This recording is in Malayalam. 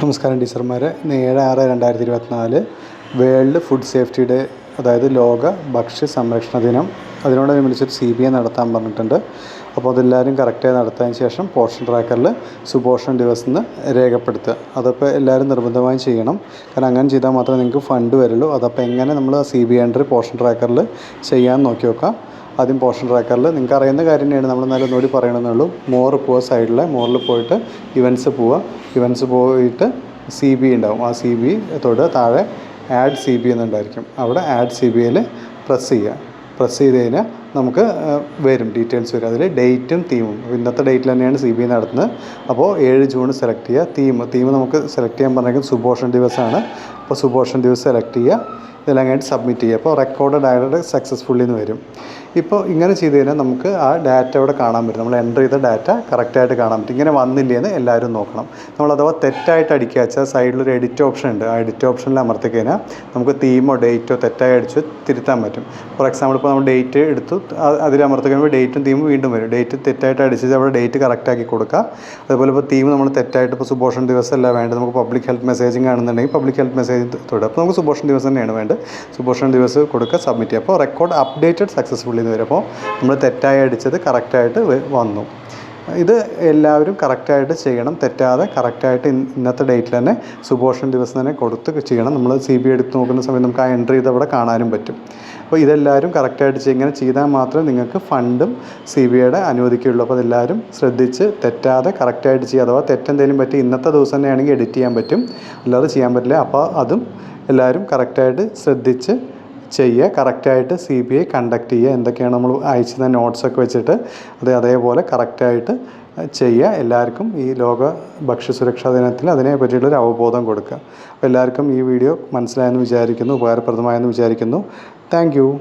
നമസ്കാരം ടീച്ചർമാരെ. ഇന്ന് ഏഴ് ആറ് രണ്ടായിരത്തി ഇരുപത്തിനാല് വേൾഡ് ഫുഡ് സേഫ്റ്റി ഡേ അതായത് ലോക ഭക്ഷ്യ സംരക്ഷണ ദിനം. അതിനോടനുബന്ധിച്ചൊരു സി ബി ഐ നടത്താൻ പറഞ്ഞിട്ടുണ്ട്. അപ്പോൾ അതെല്ലാവരും കറക്റ്റായി നടത്തിയതിന് ശേഷം പോർഷൻ ട്രാക്കറിൽ സുപോഷൺ ദിവസം എന്ന് രേഖപ്പെടുത്തുക. അതപ്പോൾ എല്ലാവരും നിർബന്ധമായും ചെയ്യണം. കാരണം അങ്ങനെ ചെയ്താൽ മാത്രമേ നിങ്ങൾക്ക് ഫണ്ട് വരുള്ളൂ. അതപ്പോൾ എങ്ങനെ നമ്മൾ സി ബി എൻട്രി പോർഷൻ ട്രാക്കറിൽ ചെയ്യാൻ നോക്കി നോക്കാം. ആദ്യം പോർഷൻ ട്രാക്കറിൽ നിങ്ങൾക്ക് അറിയുന്ന കാര്യം തന്നെയാണ്. നമ്മൾ നല്ല നോടി പറയണമെന്നേ ഉള്ളൂ മോറ് പോവുക സൈഡിലെ മോറിൽ പോയിട്ട് ഇവൻസ് പോവുക. ഇവൻസ് പോയിട്ട് സി ബി ഉണ്ടാവും. ആ സി ബി തൊട്ട് താഴെ ആഡ് സി ബി എന്നുണ്ടായിരിക്കും. അവിടെ ആഡ് സി ബിയിൽ പ്രസ് ചെയ്യുക. പ്രസ് ചെയ്ത് കഴിഞ്ഞാൽ നമുക്ക് വരും ഡീറ്റെയിൽസ് വരും. അതിൽ ഡേറ്റും തീമും ഇന്നത്തെ ഡേറ്റിൽ തന്നെയാണ് സി ബി നടത്തുന്നത്. അപ്പോൾ ഏഴ് ജൂൺ സെലക്ട് ചെയ്യുക. തീം തീം നമുക്ക് സെലക്ട് ചെയ്യാൻ പറഞ്ഞേക്കുന്നത് സുപോഷൻ ദിവസമാണ് അപ്പോൾ സുപോഷൻ ദിവസം സെലക്ട് ചെയ്യുക. ഇതെല്ലാം കഴിഞ്ഞിട്ട് സബ്മിറ്റ് ചെയ്യുക. അപ്പോൾ റെക്കോർഡ് ഡയറക്റ്റ് സക്സസ്ഫുള്ളി എന്ന് വരും. ഇപ്പോൾ ഇങ്ങനെ ചെയ്ത് കഴിഞ്ഞാൽ നമുക്ക് ആ ഡാറ്റ അവിടെ കാണാൻ പറ്റും. നമ്മൾ എന്റർ ചെയ്ത ഡാറ്റ കറക്റ്റായിട്ട് കാണാൻ പറ്റും. ഇങ്ങനെ വന്നില്ലേ എന്ന് എല്ലാവരും നോക്കണം. നമ്മൾ അഥവാ തെറ്റായിട്ട് അടിക്കുക വെച്ചാൽ സൈഡിലൊരു എഡിറ്റ് ഓപ്ഷൻ ഉണ്ട്. ആ എഡിറ്റ് ഓപ്ഷനിൽ അമർത്തി കഴിഞ്ഞാൽ നമുക്ക് തീമോ ഡേറ്റോ തെറ്റായി അടിച്ച് തിരുത്താൻ പറ്റും. ഫോർ എക്സാമ്പിൾ ഇപ്പോൾ നമ്മൾ ഡേറ്റ് എടുത്തു. അതിൽ അമർത്തി കഴിയുമ്പോൾ ഡേറ്റും തീമും വീണ്ടും വരും. ഡേറ്റ് തെറ്റായിട്ട് അടിച്ച് അവിടെ ഡേറ്റ് കറക്റ്റാക്കി കൊടുക്കുക. അതുപോലെ ഇപ്പോൾ തീം നമ്മൾ തെറ്റായിട്ട് ഇപ്പോൾ സുപോഷൻ ദിവസം അല്ല വേണ്ടത്. നമുക്ക് പബ്ലിക് ഹെൽത്ത് മെസ്സേജിങ് ആണെന്നുണ്ടെങ്കിൽ പബ്ലിക് ഹെൽത്ത് മെസ്സേജ് തൊടുക. അപ്പോൾ നമുക്ക് സുപോഷൻ ദിവസം തന്നെയാണ് വേണ്ടത്. സുപോഷൻ ദിവസം കൊടുക്കുക സബ്മിറ്റ് ചെയ്യുക. അപ്പോൾ റെക്കോർഡ് അപ്ഡേറ്റഡ് സക്സസ്ഫുള്ളി എന്ന് വരുമ്പോൾ നമ്മൾ തെറ്റായി അടിച്ചത് കറക്റ്റായിട്ട് വന്നു. ഇത് എല്ലാവരും കറക്റ്റായിട്ട് ചെയ്യണം. തെറ്റാതെ കറക്റ്റായിട്ട് ഇന്നത്തെ ഡേറ്റിൽ തന്നെ സുപോഷൻ ദിവസം തന്നെ കൊടുത്ത് ചെയ്യണം. നമ്മൾ സി ബി എടുത്ത് നോക്കുന്ന സമയത്ത് നമുക്ക് ആ എൻട്രി ചെയ്ത് അവിടെ കാണാനും പറ്റും. അപ്പോൾ ഇതെല്ലാവരും കറക്റ്റായിട്ട് ചെയ്യുക ഇങ്ങനെ ചെയ്താൽ മാത്രമേ നിങ്ങൾക്ക് ഫണ്ടും സി ബി ഐയുടെ അനുവദിക്കുകയുള്ളൂ. അപ്പോൾ അതെല്ലാവരും ശ്രദ്ധിച്ച് തെറ്റാതെ കറക്റ്റായിട്ട് ചെയ്യുക. അഥവാ തെറ്റെന്തെങ്കിലും പറ്റി ഇന്നത്തെ ദിവസം തന്നെയാണെങ്കിൽ എഡിറ്റ് ചെയ്യാൻ പറ്റും. അല്ലാതെ ചെയ്യാൻ പറ്റില്ല. അപ്പോൾ അതും എല്ലാവരും കറക്റ്റായിട്ട് ശ്രദ്ധിച്ച് ചെയ്യുക കറക്റ്റായിട്ട് സി ബി ഐ കണ്ടക്ട് ചെയ്യുക എന്തൊക്കെയാണ് നമ്മൾ അയച്ചിരുന്ന നോട്ട്സൊക്കെ വെച്ചിട്ട് അത് അതേപോലെ കറക്റ്റായിട്ട് ചെയ്യുക എല്ലാവർക്കും ഈ ലോക ഭക്ഷ്യസുരക്ഷാ ദിനത്തിൽ അതിനെ പറ്റിയുള്ളൊരു അവബോധം കൊടുക്കുക. അപ്പോൾ എല്ലാവർക്കും ഈ വീഡിയോ മനസ്സിലായെന്ന് വിചാരിക്കുന്നു ഉപകാരപ്രദമായെന്ന് വിചാരിക്കുന്നു. താങ്ക്